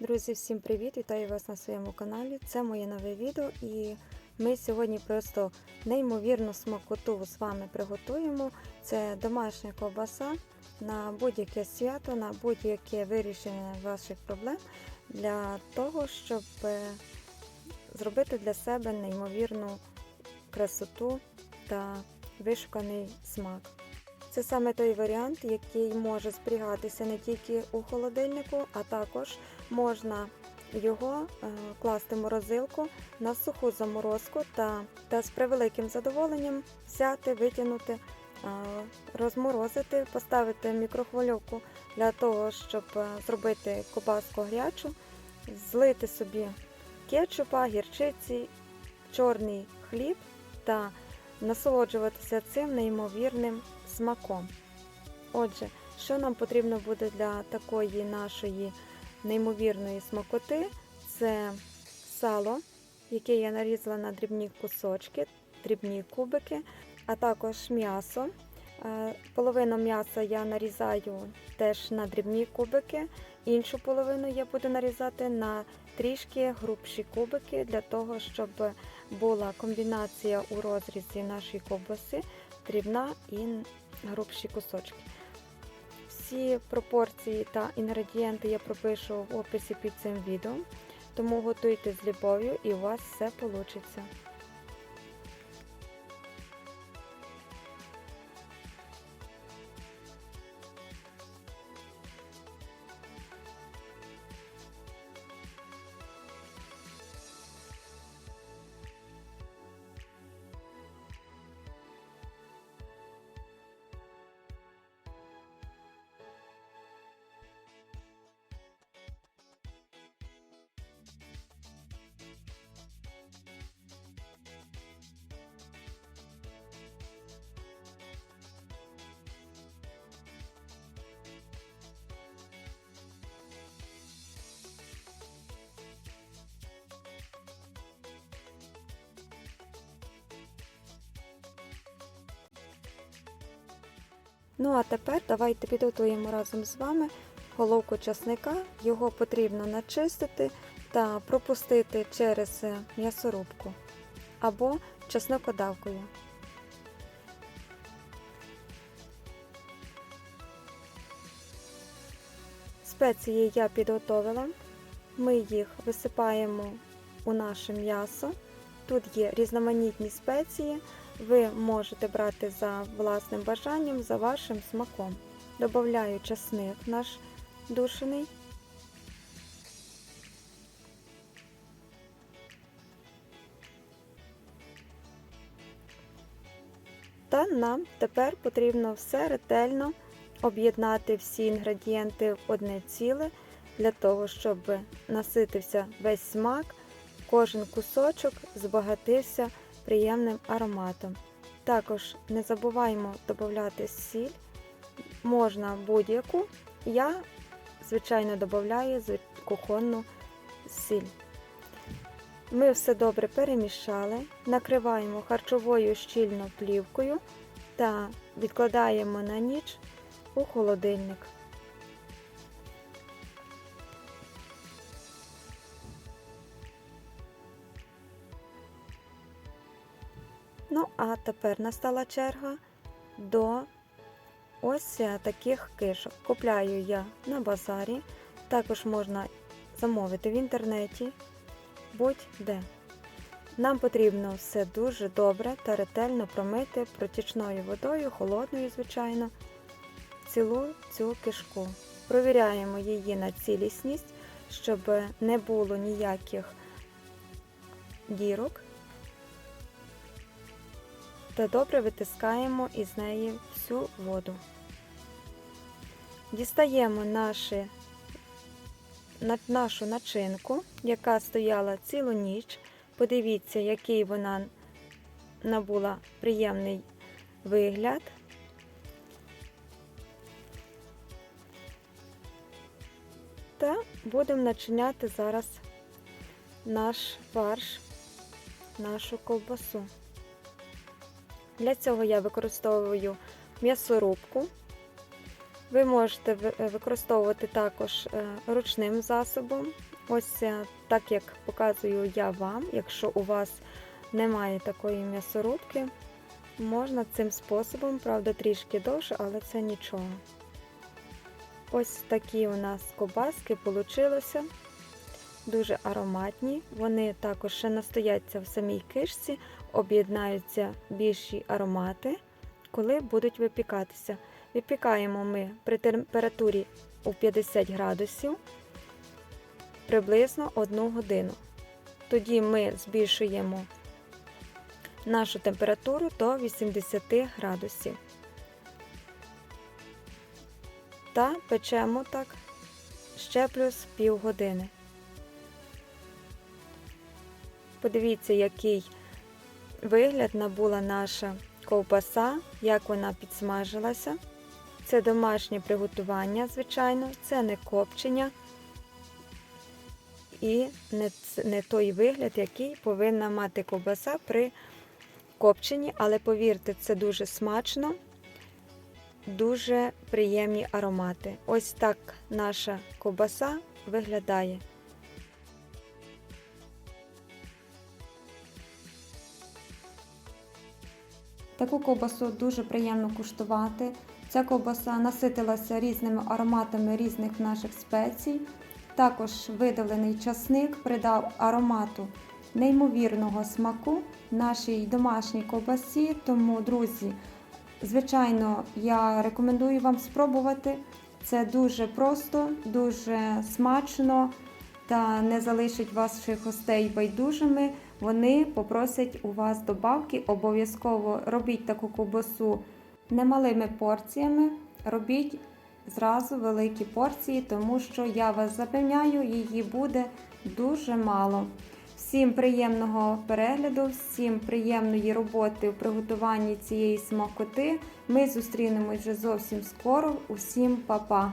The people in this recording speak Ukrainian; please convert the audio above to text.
Друзі, всім привіт! Вітаю вас на своєму каналі. Це моє нове відео, і ми сьогодні просто неймовірну смакоту з вами приготуємо. Це домашня ковбаса на будь-яке свято, на будь-яке вирішення ваших проблем для того, щоб е, зробити для себе неймовірну красоту та вишуканий смак. Це саме той варіант, який може зберігатися не тільки у холодильнику, а також можна його е, класти в морозилку на суху заморозку та, та з превеликим задоволенням взяти, витягнути, е, розморозити, поставити мікрохвильовку для того, щоб е, зробити кобаску гарячу, злити собі кетчупа, гірчиці, чорний хліб та насолоджуватися цим неймовірним смаком. Отже, що нам потрібно буде для такої нашої неймовірної смакоти, це сало, яке я нарізала на дрібні кусочки, дрібні кубики, а також м'ясо. Е, Половину м'яса я нарізаю теж на дрібні кубики, іншу половину я буду нарізати на трішки грубші кубики, для того, щоб була комбінація у розрізі нашої ковбаси, дрібна і грубші кусочки. Всі пропорції та інгредієнти я пропишу в описі під цим відео, тому готуйте з любов'ю і у вас все вийде. Ну а тепер давайте підготуємо разом з вами головку часника. Його потрібно начистити та пропустити через м'ясорубку або чеснокодавкою. Спеції я підготовила. Ми їх висипаємо у наше м'ясо. Тут є різноманітні спеції. Ви можете брати за власним бажанням, за вашим смаком. Добавляю часник наш душений. Та нам тепер потрібно все ретельно об'єднати всі інгредієнти в одне ціле, для того, щоб наситився весь смак, кожен кусочок збагатився приємним ароматом. Також не забуваємо додати сіль, можна будь-яку. Я, звичайно, додаю кухонну сіль. Ми все добре перемішали, накриваємо харчовою щільно плівкою та відкладаємо на ніч у холодильник. Ну, а тепер настала черга до ось таких кишок. Купляю я на базарі, також можна замовити в інтернеті, будь-де. Нам потрібно все дуже добре та ретельно промити протічною водою, холодною, звичайно, цілу цю кишку. Провіряємо її на цілісність, щоб не було ніяких дірок та добре витискаємо із неї всю воду. Дістаємо наші, на, нашу начинку, яка стояла цілу ніч. Подивіться, який вона набула приємний вигляд. Та будемо начиняти зараз наш фарш, нашу ковбасу. Для цього я використовую м'ясорубку. Ви можете е, використовувати також е, ручним засобом. Ось е, так як показую я вам, якщо у вас немає такої м'ясорубки, можна цим способом, правда, трішки довше, але це нічого. Ось такі у нас кобаски получилося. Дуже ароматні. Вони також ще настояться в самій кишці, об'єднаються більші аромати, коли будуть випікатися. Випікаємо ми при температурі у 50 градусів приблизно 1 годину. Тоді ми збільшуємо нашу температуру до 80 градусів. Та печемо так ще плюс півгодини. Подивіться, який вигляд набула наша ковбаса, як вона підсмажилася. Це домашнє приготування, звичайно, це не копчення і не, не той вигляд, який повинна мати ковбаса при копченні, але повірте, це дуже смачно, дуже приємні аромати. Ось так наша ковбаса виглядає. Таку ковбасу дуже приємно куштувати. Ця ковбаса наситилася різними ароматами різних наших спецій. Також видавлений часник придав аромату неймовірного смаку нашій домашній ковбасі. Тому, друзі, звичайно, я рекомендую вам спробувати. Це дуже просто, дуже смачно та не залишить ваших гостей байдужими. Вони попросять у вас добавки. Обов'язково робіть таку ковбасу немалими порціями. Робіть зразу великі порції, тому що я вас запевняю, її буде дуже мало. Всім приємного перегляду, всім приємної роботи в приготуванні цієї смакоти. Ми зустрінемось вже зовсім скоро. Усім па-па!